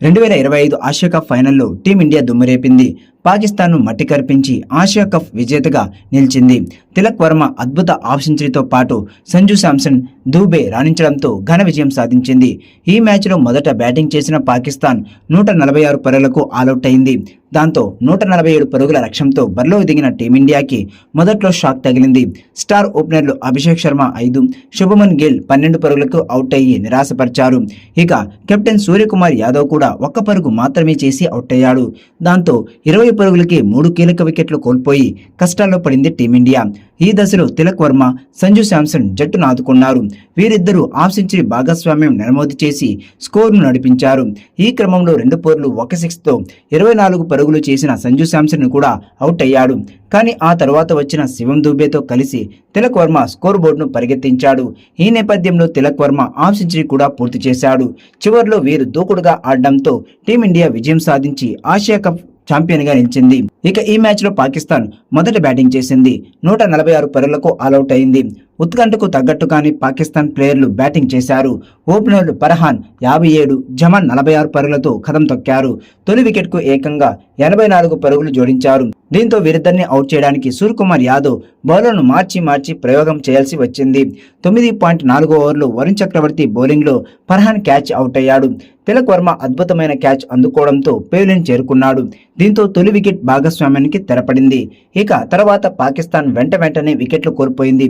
రెండు వేల ఇరవై ఐదు ఆసియా కప్ ఫైనల్లో టీమిండియా దుమ్మురేపింది పాకిస్తాన్ను మట్టి కరిపించి ఆసియా కప్ విజేతగా నిలిచింది. తిలక్ వర్మ అద్భుత ఆఫ్ సెంచరీతో పాటు సంజు శాంసన్ దూబే రాణించడంతో ఘన విజయం సాధించింది. ఈ మ్యాచ్లో మొదట బ్యాటింగ్ చేసిన పాకిస్తాన్ నూట నలభై ఆరు పరుగులకు ఆలౌట్ అయింది. దాంతో నూట నలభై ఏడు పరుగుల లక్ష్యంతో బరిలో దిగిన టీమిండియాకి మొదట్లో షాక్ తగిలింది. స్టార్ ఓపెనర్లు అభిషేక్ శర్మ ఐదు శుభమన్ గిల్ పన్నెండు పరుగులకు అవుట్ అయ్యి నిరాశపరిచారు. ఇక కెప్టెన్ సూర్యకుమార్ యాదవ్ కూడా ఒక్క పరుగు మాత్రమే చేసి అవుట్ అయ్యాడు. దాంతో ఇరవై పరుగులకి మూడు కీలక వికెట్లు కోల్పోయి కష్టాల్లో పడింది టీమిండియా. ఈ దశలో తిలక్ వర్మ సంజు శాంసన్ జట్టును ఆదుకున్నారు. వీరిద్దరూ హాఫ్ సెంచరీ భాగస్వామ్యం నమోదు చేసి స్కోర్ను నడిపించారు. ఈ క్రమంలో రెండు పోర్లు ఒక సిక్స్తో ఇరవై నాలుగు పరుగులు చేసిన సంజు శాంసన్ కూడా అవుట్ అయ్యాడు. కానీ ఆ తర్వాత వచ్చిన శివం దుబేతో కలిసి తిలక్ వర్మ స్కోర్ బోర్డును పరిగెత్తించాడు. ఈ నేపథ్యంలో తిలక్ వర్మ హాఫ్ సెంచరీ కూడా పూర్తి చేశాడు. చివరిలో వీరు దూకుడుగా ఆడడంతో టీమిండియా విజయం సాధించి ఆసియా కప్ ఛాంపియన్గా నిలిచింది. ఇక ఈ మ్యాచ్లో పాకిస్తాన్ మొదట బ్యాటింగ్ చేసింది. నూట నలభై ఆరు పరులకు ఆల్అౌట్ అయింది. ఉత్కంఠకు తగ్గట్టుగానే పాకిస్తాన్ ప్లేయర్లు బ్యాటింగ్ చేశారు. ఓపెనర్లు పరహాన్ యాభై ఏడు జమాన్ నలభై ఆరు పరుగులతో కదం తొక్కారు. తొలి వికెట్కు ఏకంగా ఎనభై నాలుగు పరుగులు జోడించారు. దీంతో వీరిద్దరిని అవుట్ చేయడానికి సూర్యకుమార్ యాదవ్ బౌలర్ను మార్చి మార్చి ప్రయోగం చేయాల్సి వచ్చింది. తొమ్మిది పాయింట్ నాలుగు ఓవర్లు వరుణ్ చక్రవర్తి బౌలింగ్లో పర్హాన్ క్యాచ్ అవుట్ అయ్యాడు. తిలక్ వర్మ అద్భుతమైన క్యాచ్ అందుకోవడంతో పేలిని చేరుకున్నాడు. దీంతో తొలి వికెట్ భాగస్వామ్యానికి తెరపడింది. ఇక తర్వాత పాకిస్తాన్ వెంట వెంటనే వికెట్లు కోల్పోయింది.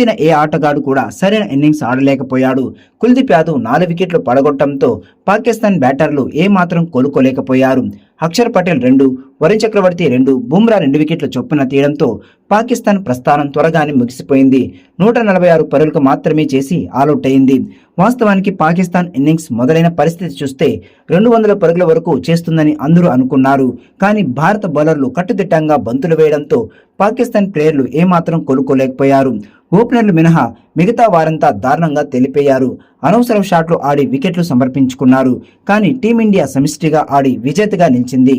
వచ్చిన ఏ ఆటగాడు కూడా సరైన ఇన్నింగ్స్ ఆడలేకపోయాడు. కుల్దీప్ యాదవ్ నాలుగు వికెట్లు పడగొట్టడంతో పాకిస్తాన్ బ్యాటర్లు ఏమాత్రం కోలుకోలేకపోయారు. అక్షర్ పటేల్ రెండు వరుణ్ చక్రవర్తి రెండు బుమ్రా రెండు వికెట్లు చొప్పున తీయడంతో పాకిస్తాన్ ప్రస్థానం త్వరగానే ముగిసిపోయింది. నూట నలభై ఆరు పరుగులకు మాత్రమే చేసి ఆలౌట్ అయింది. వాస్తవానికి పాకిస్తాన్ ఇన్నింగ్స్ మొదలైన పరిస్థితి చూస్తే రెండు వందల పరుగుల వరకు చేస్తుందని అందరూ అనుకున్నారు. కానీ భారత బౌలర్లు కట్టుదిట్టంగా బంతులు వేయడంతో పాకిస్తాన్ ప్లేయర్లు ఏమాత్రం కోలుకోలేకపోయారు. ఓపెనర్లు మినహా మిగతా వారంతా దారుణంగా తెలిపేయారు. అనవసర షాట్లు ఆడి వికెట్లు సమర్పించుకున్నారు. కానీ టీమిండియా సమిష్టిగా ఆడి విజేతగా నిలిచింది.